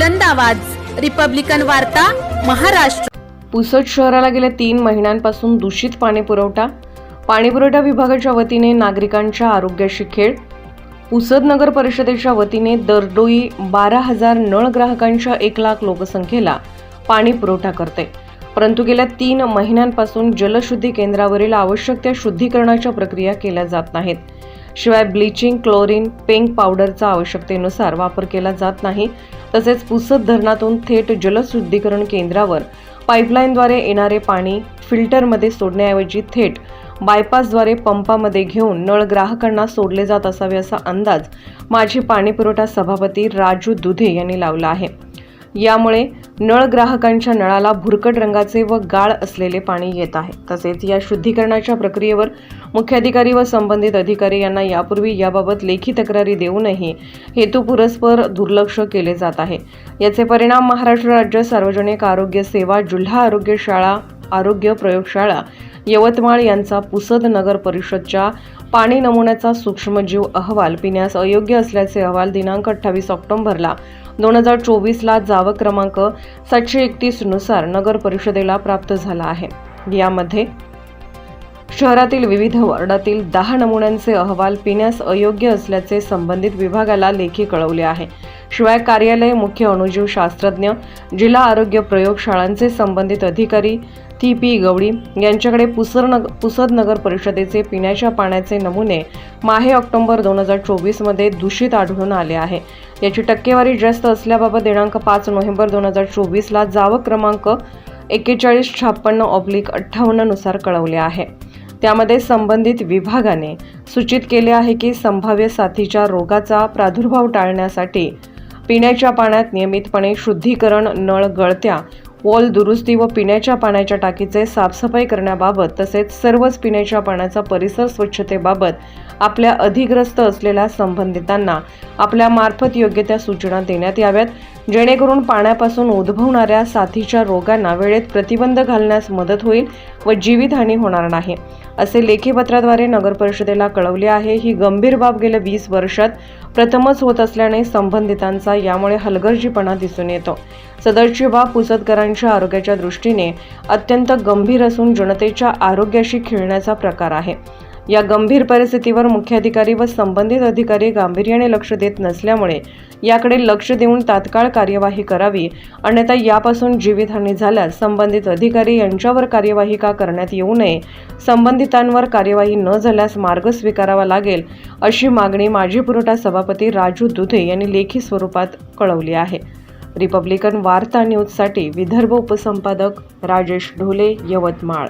बुलंद आवाज. रिपब्लिकन वार्ता महाराष्ट्र. पुसद शहराला गेल्या तीन महिन्यांपासून दूषित पाणी पुरवठा. पाणीपुरवठा विभागाच्या वतीने नागरिकांच्या आरोग्याशी खेळ. पुसद नगर परिषदेच्या वतीने दरडोई बारा हजार नळ ग्राहकांच्या एक लाख लोकसंख्येला पाणी पुरवठा करते. परंतु गेल्या तीन महिन्यांपासून जलशुद्धी केंद्रावरील आवश्यक त्या शुद्धीकरणाच्या प्रक्रिया केल्या जात नाहीत. शिवाय ब्लिचिंग क्लोरीन पेंक पावडरचा आवश्यकतेनुसार वापर केला जात नाही. तसेच पुसद धरणातून थेट जलशुद्धीकरण केंद्रावर पाईपलाईनद्वारे येणारे पाणी फिल्टरमध्ये सोडण्याऐवजी थेट बायपासद्वारे पंपामध्ये घेऊन नळ ग्राहकांना सोडले जात असावे असा अंदाज माजी पाणीपुरवठा सभापती राजू दुधे यांनी लावला आहे. यामुळे नळ ग्राहकांच्या नळाला भुरकट रंगाचे व गाळ असलेले पाणी येत आहे. तसेच या शुद्धीकरणाच्या प्रक्रियेवर मुख्याधिकारी व संबंधित अधिकारी यांना यापूर्वी याबाबत लेखी तक्रारी देऊनही हेतुपुरस्पर दुर्लक्ष केले जात आहे. याचे परिणाम महाराष्ट्र राज्य सार्वजनिक आरोग्य सेवा जिल्हा आरोग्य शाळा आरोग्य प्रयोगशाळा यवतमाळ यांचा पुसद नगर परिषदच्या पाणी नमुन्याचा सूक्ष्मजीव अहवाल पिण्यास अयोग्य असल्याचे अहवाल दिनांक अठ्ठावीस ऑक्टोबरला दोन हजार चोवीसला जावं क्रमांक सातशे एकतीसनुसार नगर परिषदेला प्राप्त झाला आहे. यामध्ये शहरातील विविध वॉर्डातील दहा नमुन्यांचे अहवाल पिण्यास अयोग्य असल्याचे संबंधित विभागाला लेखी कळवले आहे. शिवाय कार्यालय मुख्य अणुजीव शास्त्रज्ञ जिल्हा आरोग्य प्रयोगशाळांचे संबंधित अधिकारी टी पी गवळी यांच्याकडे पुसर नग पुसद नगर परिषदेचे पिण्याच्या पाण्याचे नमुने माहे ऑक्टोबर दोन हजार चोवीसमध्ये दूषित आढळून आले आहे. याची टक्केवारी जास्त असल्याबाबत दिनांक पाच नोव्हेंबर दोन हजार चोवीसला जावक क्रमांक एक्केचाळीस छापन्न ऑब्लिक अठ्ठावन्ननुसार कळवले आहे. त्यामध्ये संबंधित विभागाने सूचित केले आहे की संभाव्य साथीच्या रोगाचा प्रादुर्भाव टाळण्यासाठी पिण्याच्या पाण्यात नियमितपणे शुद्धीकरण नळ गळत्या वॉल दुरुस्ती व पिण्याच्या पाण्याच्या टाकीचे साफसफाई करण्याबाबत तसेच सर्वच पिण्याच्या पाण्याचा परिसर स्वच्छतेबाबत आपल्या अधिग्रस्त असलेल्या संबंधितांना आपल्या मार्फत योग्य त्या सूचना देण्यात याव्यात. जेणेकरून पाण्यापासून उद्भवणाऱ्या साथीच्या रोगांना वेळेत प्रतिबंध घालण्यास मदत होईल व जीवितहानी होणार नाही असे लेखीपत्राद्वारे नगर परिषदेला कळवले आहे. ही गंभीर बाब गेल्या वीस वर्षात प्रथमच होत असल्याने संबंधितांचा यामुळे हलगर्जीपणा दिसून येतो. सदरची बाब पुसदकरांच्या आरोग्याच्या दृष्टीने अत्यंत गंभीर असून जनतेच्या आरोग्याशी खेळण्याचा प्रकार आहे. या गंभीर परिस्थितीवर मुख्याधिकारी व संबंधित अधिकारी गांभीर्याने लक्ष देत नसल्यामुळे याकडे लक्ष देऊन तात्काळ कार्यवाही करावी. अन्यथा यापासून जीवितहानी झाल्यास संबंधित अधिकारी यांच्यावर कार्यवाही का करण्यात येऊ नये? संबंधितांवर कार्यवाही न झाल्यास मार्ग स्वीकारावा लागेल अशी मागणी माजी पुरवठा सभापती राजू दुधे यांनी लेखी स्वरूपात कळवली आहे. रिपब्लिकन वार्ता न्यूजसाठी विदर्भ उपसंपादक राजेश ढोले यवतमाळ.